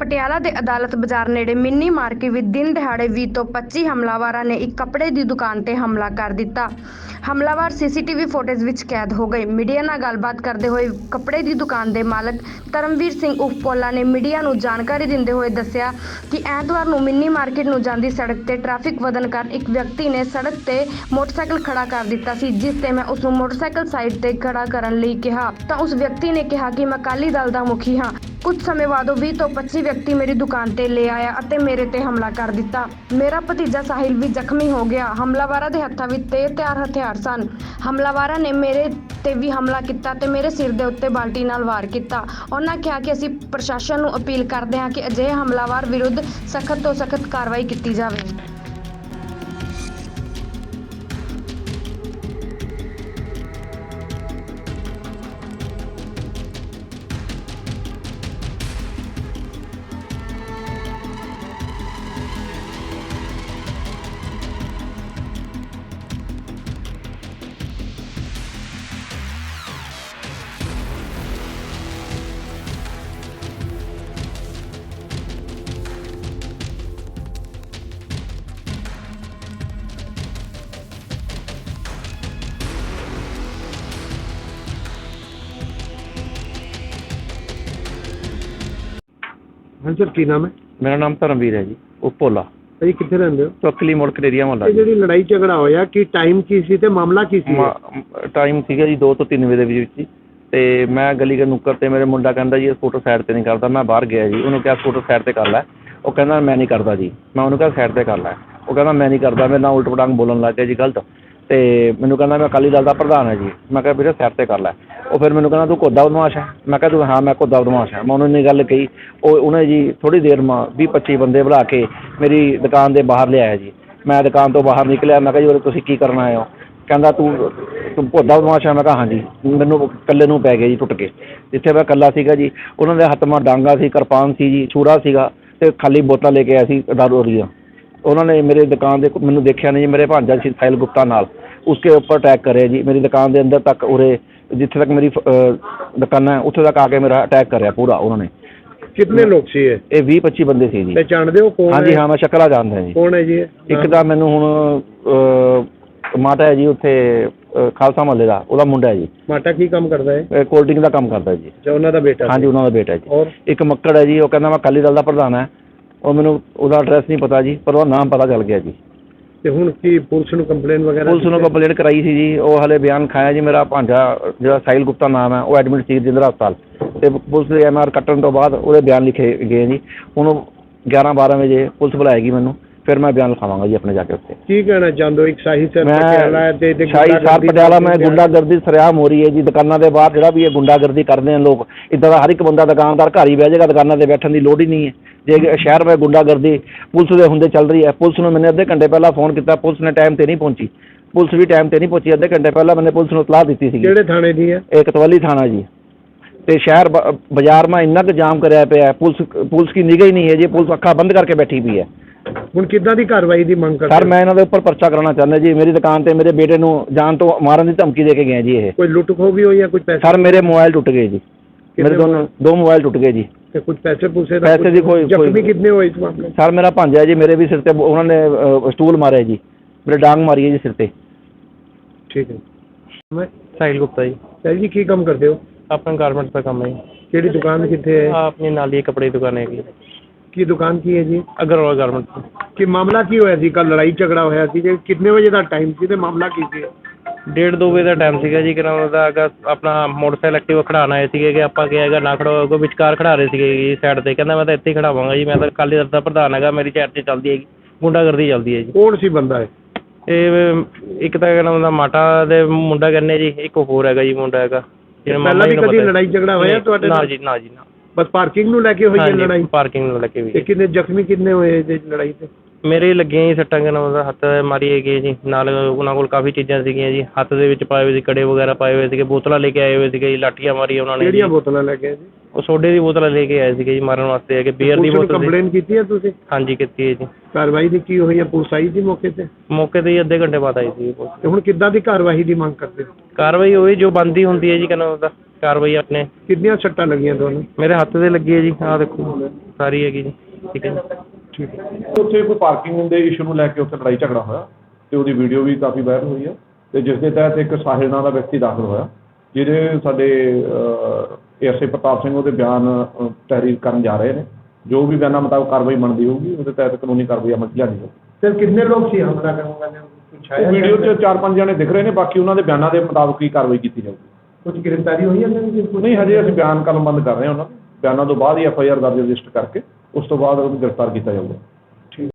ਪਟਿਆਲਾ ਦੇ ਅਦਾਲਤ ਬਾਜ਼ਾਰ ਨੇੜੇ ਮਿੰਨੀ ਮਾਰਕੀਟ ਵਿੱਚ ਦਿਨ ਦਿਹਾੜੇ 20 ਤੋਂ 25 ਹਮਲਾਵਰਾਂ ਨੇ ਇੱਕ ਕੱਪੜੇ ਦੀ ਦੁਕਾਨ ਤੇ ਹਮਲਾ ਕਰ ਦਿੱਤਾ। ਹਮਲਾਵਰ ਸੀਸੀਟੀਵੀ ਫੁਟੇਜ ਵਿੱਚ ਕੈਦ ਹੋ ਗਏ। ਮੀਡੀਆ ਨਾਲ ਗੱਲਬਾਤ ਕਰਦੇ ਹੋਏ ਕੱਪੜੇ ਦੀ ਦੁਕਾਨ ਦੇ ਮਾਲਕ ਧਰਮਵੀਰ ਸਿੰਘ ਉਫ ਪੋਲਾ ਨੇ ਮੀਡੀਆ ਨੂੰ ਜਾਣਕਾਰੀ ਦਿੰਦੇ ਹੋਏ ਦੱਸਿਆ ਕਿ ਐਤਵਾਰ ਨੂੰ ਮਿੰਨੀ ਮਾਰਕੀਟ ਨੂੰ ਜਾਂਦੀ ਸੜਕ ਤੇ ਟ੍ਰੈਫਿਕ ਵਧਣ ਕਾਰਨ ਇੱਕ ਵਿਅਕਤੀ ਨੇ ਸੜਕ ਤੇ ਮੋਟਰਸਾਈਕਲ ਖੜਾ ਕਰ ਦਿੱਤਾ ਸੀ, ਜਿਸ ਤੇ ਮੈਂ ਉਸ ਨੂੰ ਮੋਟਰਸਾਈਕਲ ਸਾਈਡ ਤੇ ਖੜਾ ਕਰਨ ਲਈ ਕਿਹਾ। ਤਾਂ ਉਸ ਵਿਅਕਤੀ ਨੇ ਕਿਹਾ ਕਿ ਮੈਂ ਅਕਾਲੀ ਦਲ ਦਾ ਮੁਖੀ ਹਾਂ। ਕੁਝ ਸਮੇਂ ਬਾਅਦ ਉਹ 20 ਤੋਂ 25 ਵਿਅਕਤੀ ਮੇਰੀ ਦੁਕਾਨ ਤੇ ਲੈ ਆਇਆ ਅਤੇ ਮੇਰੇ ਤੇ ਹਮਲਾ ਕਰ ਦਿੱਤਾ। ਮੇਰਾ ਭਤੀਜਾ ਸਾਹਿਲ ਵੀ ਜ਼ਖਮੀ ਹੋ ਗਿਆ। ਹਮਲਾਵਰਾਂ ਦੇ ਹੱਥਾਂ ਵਿੱਚ ਤੇਜ਼ ਤਿਆਰ ਹਥਿਆਰ ਸਨ। ਹਮਲਾਵਰਾਂ ਨੇ ਮੇਰੇ ਤੇ ਵੀ ਹਮਲਾ ਕੀਤਾ ਤੇ ਮੇਰੇ ਸਿਰ ਦੇ ਉੱਤੇ ਬਾਲਟੀ ਨਾਲ ਵਾਰ ਕੀਤਾ। ਉਹਨਾਂ ਕਿਹਾ ਕਿ ਅਸੀਂ ਪ੍ਰਸ਼ਾਸਨ ਨੂੰ ਅਪੀਲ ਕਰਦੇ ਹਾਂ ਕਿ ਅਜਿਹੇ ਹਮਲਾਵਰ ਵਿਰੁੱਧ ਸਖਤ ਤੋਂ ਸਖਤ ਕਾਰਵਾਈ ਕੀਤੀ ਜਾਵੇ। ਹਾਂ ਸਰ ਕੀ ਨਾਮ ਹੈ? ਮੇਰਾ ਨਾਮ ਧਰਮਵੀਰ ਹੈ ਜੀ ਉਹ ਭੋਲਾ ਭਾਈ ਕਿੱਥੇ ਰਹਿੰਦੇ ਹੋ? ਚੌਕਲੀ ਮੋੜ ਕਰੇਰੀਆ ਮੁਹੱਲਾ ਇਹ ਜੀ। ਜਿਹੜੀ ਲੜਾਈ ਝਗੜਾ ਹੋਇਆ ਕੀ ਟਾਈਮ ਕੀ ਸੀ ਤੇ ਮਾਮਲਾ ਕੀ ਸੀ? ਟਾਈਮ ਸੀਗਾ ਜੀ 2 ਤੋਂ 3 ਵਜੇ ਦੇ ਵਿੱਚ। ਵਿੱਚ ਤੇ ਮੈਂ ਗਲੀ ਦੇ ਨੁੱਕਰ ਤੇ ਮੇਰੇ ਮੁੰਡਾ ਕਹਿੰਦਾ ਜੀ ਇਹ ਫੋਟੋ ਸਾਈਡ ਤੇ ਨਹੀਂ ਕਰਦਾ ਮੈਂ ਬਾਹਰ ਗਿਆ ਜੀ। ਉਹਨੂੰ ਕਿਹਾ ਫੋਟੋ ਸਾਈਡ ਤੇ ਕਰ ਲੈ। ਉਹ ਕਹਿੰਦਾ ਮੈਂ ਨਹੀਂ ਕਰਦਾ ਜੀ। ਮੈਂ ਉਹਨੂੰ ਕਿਹਾ ਸਾਈਡ ਤੇ ਕਰ ਲੈ। ਉਹ ਕਹਿੰਦਾ ਮੈਂ ਨਹੀਂ ਕਰਦਾ ਮੇਰੇ ਨਾਲ ਉਲਟ ਪਟਾਂਗ ਬੋਲਣ ਲੱਗ ਗਿਆ ਜੀ ਗਲਤ। ਤੇ ਮੈਨੂੰ ਕਹਿੰਦਾ ਮੈਂ ਅਕਾਲੀ ਦਲ ਦਾ ਪ੍ਰਧਾਨ ਹਾਂ ਜੀ। ਮੈਂ ਕਿਹਾ ਵੀਰੇ ਸਾਈਡ ਤੇ ਕਰ ਲੈ। ਉਹ ਫਿਰ ਮੈਨੂੰ ਕਹਿੰਦਾ, ਤੂੰ ਕੋਦਾ ਬਦਮਾਸ਼ ਹੈ? ਮੈਂ ਕਿਹਾ, ਤੂੰ, ਹਾਂ, ਮੈਂ ਕੋਦਾ ਬਦਮਾਸ਼ ਹੈ। ਮੈਂ ਉਹਨੂੰ ਇੰਨੀ ਗੱਲ ਕਹੀ, ਉਹ, ਉਹਨੇ ਜੀ ਥੋੜੀ ਦੇਰ ਮਾ 20 25 ਬੰਦੇ ਬੁਲਾ ਕੇ ਮੇਰੀ ਦੁਕਾਨ ਦੇ ਬਾਹਰ ਲਿਆਇਆ ਜੀ। ਮੈਂ ਦੁਕਾਨ ਤੋਂ ਬਾਹਰ ਨਿਕਲਿਆ, ਮੈਂ ਕਿਹਾ, ਜੀ, ਉਰੇ ਤੁਸੀਂ ਕੀ ਕਰਨ ਆਏ ਹੋ? ਕਹਿੰਦਾ, ਤੂੰ ਤੂੰ ਭੋਦਾ ਬਦਮਾਸ਼ ਹੈ? ਮੈਂ ਕਿਹਾ, ਹਾਂਜੀ, ਮੈਨੂੰ ਇਕੱਲੇ ਨੂੰ ਪੈ ਗਿਆ ਜੀ ਟੁੱਟ ਕੇ। ਜਿੱਥੇ ਮੈਂ ਇਕੱਲਾ ਸੀਗਾ ਜੀ, ਉਹਨਾਂ ਦੇ ਹੱਥ ਮਾਂ ਡਾਂਗਾ ਸੀ, ਕਿਰਪਾਨ ਸੀ ਜੀ, ਛੂਰਾ ਸੀਗਾ ਤੇ ਖਾਲੀ ਬੋਤਲਾਂ ਲੈ ਕੇ ਆਇਆ ਸੀ ਦਾਰੂ ਦੀਆਂ ਉਹਨਾਂ ਨੇ ਮੇਰੇ ਦੁਕਾਨ ਦੇ ਮੈਨੂੰ ਦੇਖਿਆ ਨਹੀਂ ਜੀ, ਮੇਰੇ ਭਾਂਜਾ ਸੀ ਸਾਹਿਲ ਗੁਪਤਾ ਨਾਲ। ਉਸਕੇ ਉੱਪਰ ਅਟੈਕ ਕਰਿਆ ਜੀ। ਮੇਰੀ ਦੁਕਾਨ ਦੇ ਅੰਦਰ ਤੱਕ ਉਰੇ ਜਿੱਥੇ ਤੱਕ ਮੇਰੀ ਅਹ, ਦੁਕਾਨਾਂ ਹੈ ਉੱਥੇ ਤੱਕ ਆ ਕੇ ਮੇਰਾ ਅਟੈਕ ਕਰਿਆ ਪੂਰਾ ਉਹਨਾਂ ਨੇ। ਕਿੰਨੇ ਲੋਕ ਸੀ ਇਹ? ਇਹ 20 25 ਬੰਦੇ ਸੀ ਜੀ। ਪਹਿਚਾਣਦੇ ਹੋ ਕੌਣ ਹਾਂਜੀ ਹੈ? ਹਾਂ ਮੈਂ ਸ਼ਕਲਾ ਜਾਣਦਾ ਜੀ। ਕੌਣ ਹੈ ਜੀ ਇਹ? ਇੱਕ ਤਾਂ ਮੈਨੂੰ ਹੁਣ ਅਹ, ਮਾਤਾ ਹੈ ਜੀ ਉੱਥੇ ਖਾਲਸਾ ਮਹੱਲੇ ਦਾ ਉਹਦਾ ਮੁੰਡਾ ਹੈ ਜੀ। ਮਾਟਾ ਕੀ ਕੰਮ ਕਰਦਾ ਹੈ? ਕੋਲਡ ਡਰਿੰਕ ਦਾ ਕੰਮ ਕਰਦਾ ਜੀ। ਜਾਂ ਉਹਨਾਂ ਦਾ ਬੇਟਾ ਹਾਂਜੀ ਉਹਨਾਂ ਦਾ ਬੇਟਾ ਜੀ। ਔਰ? ਇੱਕ ਮੱਕੜ ਹੈ ਜੀ ਉਹ ਕਹਿੰਦਾ ਮੈਂ ਅਕਾਲੀ ਦਲ ਦਾ ਪ੍ਰਧਾਨ ਹੈ। ਉਹ ਮੈਨੂੰ ਉਹਦਾ ਐਡਰੈਸ ਨਹੀਂ ਪਤਾ ਜੀ ਪਰ ਉਹਦਾ ਨਾਮ ਪਤਾ ਚੱਲ ਗਿਆ ਜੀ। ਤੇ ਹੁਣ ਕੀ ਪੁਲਿਸ ਨੂੰ ਕੰਪਲੇਨ ਵਗੈਰਾ ਪੁਲਿਸ ਨੂੰ ਕੰਪਲੇਂਟ ਕਰਾਈ ਸੀ ਜੀ ਉਹ ਹਲੇ ਬਿਆਨ ਖਾਇਆ ਜੀ ਮੇਰਾ ਭਾਂਜਾ ਜਿਹੜਾ ਸਾਹਿਲ ਗੁਪਤਾ ਨਾਮ ਹੈ ਉਹ ਐਡਮਿਟ ਸੀ ਜਿੰਦਰਾ ਹਸਪਤਾਲ। ਤੇ ਪੁਲਿਸ ਦੇ ਐਮਆਰ ਕੱਟਣ ਤੋਂ ਬਾਅਦ ਉਹਦੇ ਬਿਆਨ ਲਿਖੇ ਗਏ ਜੀ। ਹੁਣ ਉਹ 11 12 ਵਜੇ ਪੁਲਿਸ ਬੁਲਾਏਗੀ ਮੈਨੂੰ। ਫਿਰ ਮੈਂ ਬਿਆਨ ਲਿਖਾਵਾਂਗਾ ਜੀ ਆਪਣੇ ਜਾ ਕੇ ਉੱਥੇ। ਕੀ ਕਹਿਣਾ ਚਾਹੁੰਦੇ ਹੋ? ਇੱਕ ਸਾਹੀ ਸਰ ਪਟਿਆਲਾ ਮੈਂ ਤੇ ਤੇ ਸ਼ਾਹੀ ਗੁੰਡਾਗਰਦੀ ਪਟਿਆਲਾ ਮੈਂ ਗੁੰਡਾਗਰਦੀ ਸਰਿਆਮ ਹੋ ਰਹੀ ਹੈ ਜੀ। ਦੁਕਾਨਾਂ ਦੇ ਬਾਹਰ ਜਿਹੜਾ ਵੀ ਇਹ ਗੁੰਡਾਗਰਦੀ ਕਰਦੇ ਨੇ ਲੋਕ ਇਦਾਂ ਦਾ ਹਰ ਇੱਕ ਬੰਦਾ ਦੁਕਾਨਦਾਰ ਘਰ ਹੀ ਬਹਿ ਜਾਏਗਾ ਦੁਕਾਨਾਂ ਤੇ ਬੈਠਣ ਦੀ ਲੋੜ ਹੀ ਨਹੀਂ ਹੈ। ਜੇ ਸ਼ਹਿਰ ਵਿੱਚ ਗੁੰਡਾਗਰਦੀ ਪੁਲਿਸ ਦੇ ਹੁੰਦੇ ਚੱਲ ਰਹੀ ਹੈ। ਪੁਲਿਸ ਨੂੰ ਮੈंने ਅੱਧੇ ਘੰਟੇ ਪਹਿਲਾਂ ਫੋਨ ਕੀਤਾ ਪੁਲਿਸ ਨੇ ਟਾਈਮ ਤੇ ਨਹੀਂ ਪਹੁੰਚੀ। ਪੁਲਿਸ ਵੀ ਟਾਈਮ ਤੇ ਨਹੀਂ ਪਹੁੰਚੀ। ਅੱਧੇ ਘੰਟੇ ਪਹਿਲਾਂ ਮੈंने ਪੁਲਿਸ ਨੂੰ ਇਤਲਾਹ ਦਿੱਤੀ ਸੀ ਕਿਹੜੇ ਥਾਣੇ ਦੀ ਹੈ? ਇਹ ਕਤਵਾਲੀ ਥਾਣਾ ਜੀ। ਤੇ ਸ਼ਹਿਰ ਬ- ਬਾਜ਼ਾਰ ਮਾ ਇੰਨਾ ਕੁ ਜਾਮ ਕਰਿਆ ਪਿਆ ਹੈ। ਪੁਲਿਸ ਪੁਲਿਸ ਕੀ ਨਿਗਾਹ ਹੀ ਨਹੀਂ ਹੈ ਜੀ। ਪੁਲਿਸ ਅੱਖਾਂ ਬੰਦ ਕਰਕੇ ਬੈਠੀ ਪਈ ਹੈ। ਹੁਣ ਕਿੱਦਾਂ ਦੀ ਕਾਰਵਾਈ ਦੀ ਮੰਗ ਕਰਦੇ ਸਰ ਹੋ? ਮੈਂ ਇਹਨਾਂ ਦੇ ਉੱਪਰ ਪਰਚਾ ਕਰਾਉਣਾ ਚਾਹੁੰਦਾ ਜੀ। ਮੇਰੀ ਦੁਕਾਨ ਤੇ ਮੇਰੇ ਬੇਟੇ ਨੂੰ ਜਾਨ ਤੋਂ ਮਾਰਨ ਦੀ ਧਮਕੀ ਦੇ ਕੇ ਗਏ ਜੀ ਇਹ। ਕੋਈ ਲੁੱਟ ਖੋ ਵੀ ਹੋਈ ਜਾਂ ਕੁਝ ਪੈਸੇ? ਸਰ ਮੇਰੇ ਮੋਬਾਈਲ ਟੁੱਟ ਗਏ ਜੀ। ਮੇਰੇ ਦੋਨੋਂ ਦੋ ਮੋਬਾਈਲ ਟੁੱਟ ਗਏ ਜੀ। ਤੇ ਕੁਝ ਪੈਸੇ ਪੂਸੇ ਦਾ ਪੈਸੇ ਦੀ ਕੋਈ- ਜ਼ਖਮੀ ਕੋਈ- ਕਿੰਨੇ ਹੋਏ ਇਸ ਮਾਮਲੇ 'ਚ? ਸਰ ਮੇਰਾ ਭਾਂਜਾ ਜੀ। ਮੇਰੇ ਵੀ ਸਿਰ ਤੇ ਉਹਨਾਂ ਨੇ ਅਹ, ਸਟੂਲ ਮਾਰਿਆ ਜੀ। ਮੇਰੇ ਡਾਂਗ ਮਾਰੀ ਹੈ ਜੀ ਸਿਰ ਤੇ। ਠੀਕ ਹੈ। ਮੈਂ ਸਾਹਿਲ ਗੁਪਤਾ ਜੀ। ਸਰ ਜੀ ਕੀ ਕੰਮ ਕਰਦੇ ਹੋ? ਆਪਣਾ ਗਾਰਮੈਂਟਸ ਦਾ ਕੰਮ ਹੈ ਜੀ। ਕਿਹੜੀ ਦੁਕਾਨ ਕਿੱਥੇ ਹੈ? ਆਹ ਆਪਣੀ ਨਾਲ ਹੀ ਕੱਪੜੇ ਦੀ ਦੁਕਾਨ ਹੈਗੀ। ਕੀ ਦੁਕਾਨ ਕੀ ਹੈ ਜੀ? ਅਗਰਵਾਲ ਗਾਰਮੈਂਟਸ ਕਿ ਮਾਮਲਾ ਕੀ ਹੋਇਆ ਸੀ? ਕੱਲ ਲੜਾਈ ਝਗੜਾ ਹੋਇਆ ਸੀ ਕਿ ਕਿੰਨੇ ਵਜੇ ਦਾ ਟਾਈਮ ਸੀ ਤੇ ਮਾਮਲਾ ਕੀ ਸੀ? ਡੇਢ ਦੋ ਵਜੇ ਦਾ ਟਾਈਮ ਸੀਗਾ ਜੀ ਕਿਨਾਂ ਦਾ ਅਗਾ ਆਪਣਾ ਮੋਟਰਸਾਈਕਲ ਐਕਟਿਵਾ ਖੜਾਉਣ ਆਏ ਸੀਗੇ ਕਿ ਆਪਾਂ ਕਿਹਾ ਹੈਗਾ ਨਾ ਖੜੋ ਅੱਗੋਂ ਵਿਚਕਾਰ ਖੜਾ ਰਹੇ ਸੀਗੇ ਜੀ ਸਾਈਡ ਤੇ। ਕਹਿੰਦਾ ਮੈਂ ਤਾਂ ਇੱਥੇ ਹੀ ਖੜਾਵਾਂਗਾ ਜੀ ਮੈਂ ਤਾਂ ਕਾਲੀ ਦਲ ਦਾ ਪ੍ਰਧਾਨ ਹੈਗਾ ਮੇਰੀ ਚਰਚ ਚੱਲਦੀ ਹੈਗੀ ਗੁੰਡਾਗਰਦੀ ਚੱਲਦੀ ਹੈ ਜੀ। ਕੌਣ ਸੀ ਬੰਦਾ ਇਹ? ਇਹ ਇੱਕ ਤਾਂ ਕਹਿੰਦਾ ਉਹਦਾ ਮਾਟਾ ਦੇ ਮੁੰਡਾ ਕਹਿੰਦੇ ਜੀ ਇੱਕ ਹੋਰ ਹੈਗਾ ਜੀ ਮੁੰਡਾ ਹੈਗਾ। ਜਿਹਨੂੰ ਪਹਿਲਾਂ ਵੀ ਜੀ ਕਦੀ। ਲੜਾਈ ਝਗੜਾ ਹੋਇਆ ਤੁਹਾਡੇ ਨਾ ਨਾਲ? ਜੀ ਨਾ ਜੀ ਨਾ। ਬਸ ਪਾਰਕਿੰਗ ਨੂੰ ਲੈ ਕੇ ਹੋਈ ਹੈ ਲੜਾਈ? ਪਾਰਕਿੰਗ ਨੂੰ ਲੱਗੇ ਤੇ ਕਿੰਨੇ ਜ਼ਖਮੀ ਕਿੰਨੇ ਹੋਏ ਇਹਦੇ ਲੜਾਈ ਤੇ? ਮੇਰੇ ਲੱਗੀਆਂ ਜੀ ਸੱਟਾਂ ਕਿਨਾਂ ਉਹਦਾ ਹੱਥ ਮਾਰੀ ਹੈਗੀ ਜੀ। ਨਾਲ ਉਹਨਾਂ ਕੋਲ ਕਾਫੀ ਚੀਜ਼ਾਂ ਸੀਗੀਆਂ ਜੀ। ਹੱਥ ਦੇ ਵਿੱਚ ਪਾਏ ਹੋਏ ਸੀ ਕੜੇ ਵਗੈਰਾ ਪਾਏ ਹੋਏ ਸੀਗੇ। ਬੋਤਲਾਂ ਲੈ ਕੇ ਆਏ ਹੋਏ ਸੀਗੇ ਜੀ ਲਾਠੀਆਂ ਮਾਰੀਆਂ ਉਹਨਾਂ ਨੇ ਜੀ। ਕਿਹੜੀਆਂ ਬੋਤਲਾਂ ਲੈ ਕੇ ਆਏ ਜੀ ਉਹ ਸੋਡੇ ਦੀ ਬੋਤਲਾਂ ਲੈ ਕੇ ਆਏ ਸੀਗੇ ਜੀ ਮਾਰਨ ਵਾਸਤੇ ਹੈਗੇ ਬੀਅਰ ਦੀ ਪੁਲਿਸ ਨੂੰ ਬੋਤਲ ਸੀ। ਕੰਪਲੇਨ ਕੀਤੀ ਹੈ ਤੁਸੀਂ? ਹਾਂਜੀ ਕੀਤੀ ਹੈ ਜੀ। ਕਾਰਵਾਈ ਦੀ ਕੀ ਹੋਈ ਹੈ? ਪੁਲਿਸ ਆਈ ਸੀ ਮੌਕੇ ਤੇ? ਮੌਕੇ ਤੇ ਹੀ ਅੱਧੇ ਘੰਟੇ ਬਾਅਦ ਆਈ ਸੀ ਪੁਲਿਸ। ਤੇ ਹੁਣ ਕਿੱਦਾਂ ਦੀ ਕਾਰਵਾਈ ਦੀ ਮੰਗ ਕਰਦੇ ਹੋ? ਕਾਰਵਾਈ ਹੋਈ ਜੋ ਬੰਦੀ ਹੁੰਦੀ ਹੈ ਜੀ ਕਹਿੰਦਾ ਉਹਦਾ। ਕਾਰਵਾਈ ਆਪਣੇ। ਕਿੰਨੀਆਂ ਸੱਟਾਂ ਲੱਗੀਆਂ ਤੁਹਾਨੂੰ? ਮੇਰੇ ਹੱਥ ਤੇ ਲੱਗੀ ਹੈ ਜੀ ਆਹ ਦੇਖੋ ਸਾਰੀ ਹੈਗੀ ਜੀ ਠੀਕ ਹੈ ਜੀ। ਠੀਕ ਹੈ। ਉੱਥੇ ਕੋਈ ਪਾਰਕਿੰਗ ਦੇ ਇਸ਼ੂ ਨੂੰ ਲੈ ਕੇ ਉੱਥੇ ਲੜਾਈ ਝਗੜਾ ਹੋਇਆ ਤੇ ਉਹਦੀ ਵੀਡੀਓ ਵੀ ਕਾਫੀ ਵਾਇਰਲ ਹੋਈ ਹੈ ਤੇ ਜਿਸ ਦੇ ਤਹਿਤ ਇੱਕ ਸਾਹਿਲ ਨਾਂ ਦਾ ਵਿਅਕਤੀ ਦਾਖਲ ਹੋਇਆ ਜਿਹਦੇ ਸਾਡੇ ਐਸਏ ਪ੍ਰਤਾਪ ਸਿੰਘ ਉਹਦੇ ਬਿਆਨ ਤਹਿਰੀਰ ਕਰਨ ਜਾ ਰਹੇ ਨੇ। ਜੋ ਵੀ ਬਿਆਨਾਂ ਮੁਤਾਬਕ ਕਾਰਵਾਈ ਬਣਦੀ ਹੋਊਗੀ ਉਹਦੇ ਤਹਿਤ ਕਾਨੂੰਨੀ ਕਾਰਵਾਈ ਅਮਲ 'ਚ ਲਿਆਂਦੀ ਜਾਊਗੀ। ਸਰ ਕਿੰਨੇ ਲੋਕ ਸੀ ਹਮਲਾ ਕਰਨ ਵਾਲੇ ਕੁਛ ਉਹ ਵੀਡੀਓ 'ਚ ਚਾਰ ਪੰਜ ਜਣੇ ਦਿਖ ਰਹੇ ਨੇ ਬਾਕੀ ਉਹਨਾਂ ਦੇ ਬਿਆਨਾਂ ਦੇ ਮੁਤਾਬਕ ਹੀ ਕਾਰਵਾਈ ਕੀਤੀ ਜਾਊਗੀ। ਕੁਝ ਗ੍ਰਿਫਤਾਰੀ ਹੋਈ ਹੈ ਸਰ ਨਹੀਂ, ਹਜੇ ਅਸੀਂ ਬਿਆਨ ਕਲਮਬੰਦ ਕਰ ਰਹੇ ਹਾਂ ਉਹਨਾਂ ਦੇ ਬਿਆਨਾਂ ਤੋਂ ਬਾਅਦ ਹੀ ਐਫ ਆਈ ਆਰ ਦਰਜ ਰਜਿਸਟਰ ਕਰਕੇ ਉਸ ਤੋਂ ਬਾਅਦ ਉਹਨੂੰ ਗ੍ਰਿਫਤਾਰ ਕੀਤਾ ਜਾਊਗਾ।